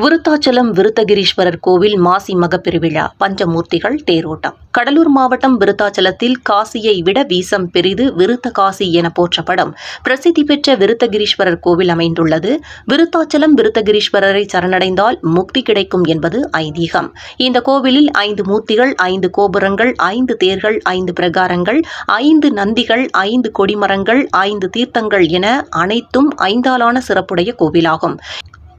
விருத்தாச்சலம் விருத்தகிரீஸ்வரர் கோவில் மாசி மகப்பெருவிழா பஞ்சமூர்த்திகள் தேரோட்டம். கடலூர் மாவட்டம் விருத்தாச்சலத்தில் காசியை விட வீசம் பெரிது விருத்த காசி என போற்றப்படும் பிரசித்தி பெற்ற விருத்தகிரீஸ்வரர் கோவில் அமைந்துள்ளது. விருத்தாச்சலம் விருத்தகிரீஸ்வரரை சரணடைந்தால் முக்தி கிடைக்கும் என்பது ஐதீகம். இந்த கோவிலில் ஐந்து மூர்த்திகள் ஐந்து கோபுரங்கள் ஐந்து தேர்கள் ஐந்து பிரகாரங்கள் ஐந்து நந்திகள் ஐந்து கொடிமரங்கள் ஐந்து தீர்த்தங்கள் என அனைத்தும் ஐந்தாலான சிறப்புடைய கோவிலாகும்.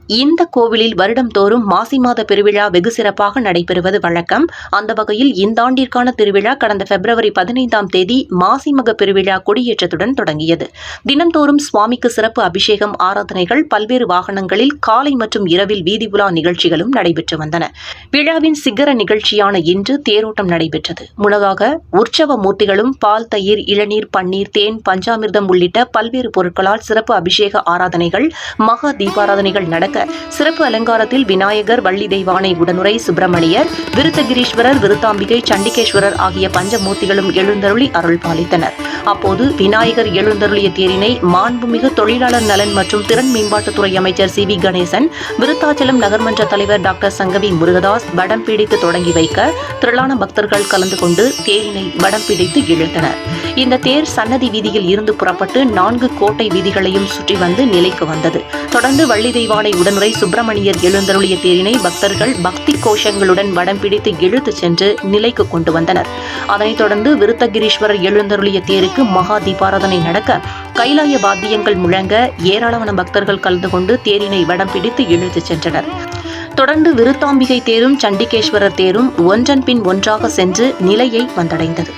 இந்த கோவிலில் வருடம்தோறும் மாசி மாத பெருவிழா வெகு சிறப்பாக நடைபெறுவது வழக்கம். அந்த வகையில் இந்த ஆண்டிற்கான திருவிழா கடந்த பிப்ரவரி பதினைந்தாம் தேதி மாசி மக பெருவிழா கொடியேற்றத்துடன் தொடங்கியது. தினந்தோறும் சுவாமிக்கு சிறப்பு அபிஷேகம் ஆராதனைகள் பல்வேறு வாகனங்களில் காலை மற்றும் இரவில் வீதி உலா நிகழ்ச்சிகளும் நடைபெற்று வந்தன. விழாவின் சிகர நிகழ்ச்சியான இன்று தேரோட்டம் நடைபெற்றது. முன்னதாக உற்சவ மூர்த்திகளும் பால் தயிர் இளநீர் பன்னீர் தேன் பஞ்சாமிர்தம் உள்ளிட்ட பல்வேறு பொருட்களால் சிறப்பு அபிஷேக ஆராதனைகள் மகா தீபாராதனைகள் நடக்க சிறப்பு அலங்காரத்தில் விநாயகர் வள்ளி தெய்வானை உடனுரை சுப்பிரமணியர் விருத்தகிரீஸ்வரர் விருத்தாம்பிகை சண்டிகேஸ்வரர் ஆகிய பஞ்சமூர்த்திகளும் எழுந்தருளி அருள் பாலித்தனர். அப்போது விநாயகர் எழுந்தருளிய தேரினை மாண்புமிகு தொழிலாளர் நலன் மற்றும் திறன் மேம்பாட்டுத்துறை அமைச்சர் சி வி கணேசன் விருத்தாச்சலம் நகர்மன்ற தலைவர் டாக்டர் சங்கவி முருகதாஸ் வடம் பிடித்து தொடங்கி வைக்க திரளான பக்தர்கள் கலந்து கொண்டு தேரினை வடம் பிடித்து இழுத்தனர். இந்த தேர் சன்னதி வீதியில் இருந்து புறப்பட்டு நான்கு கோட்டை வீதிகளையும் சுற்றி வந்து நிலைக்கு வந்தது. தொடர்ந்து வள்ளி தெய்வானை உடனுரை சுப்பிரமணியர் எழுந்தருளிய தேரினை பக்தர்கள் பக்தி கோஷங்களுடன் வடம் பிடித்து இழுத்து சென்று நிலைக்கு கொண்டு வந்தனர். அதனைத் தொடர்ந்து விருத்தகிரீஸ்வரர் எழுந்தருளிய தேருக்கு மகா தீபாராதனை நடக்க கைலாய வாத்தியங்கள் முழங்க ஏராளமான பக்தர்கள் கலந்து கொண்டு தேரினை வடம் பிடித்து இழுத்து சென்றனர். தொடர்ந்து விருத்தாம்பிகை தேரும் சண்டிகேஸ்வரர் தேரும் ஒன்றன் பின் ஒன்றாக சென்று நிலையை வந்தடைந்தது.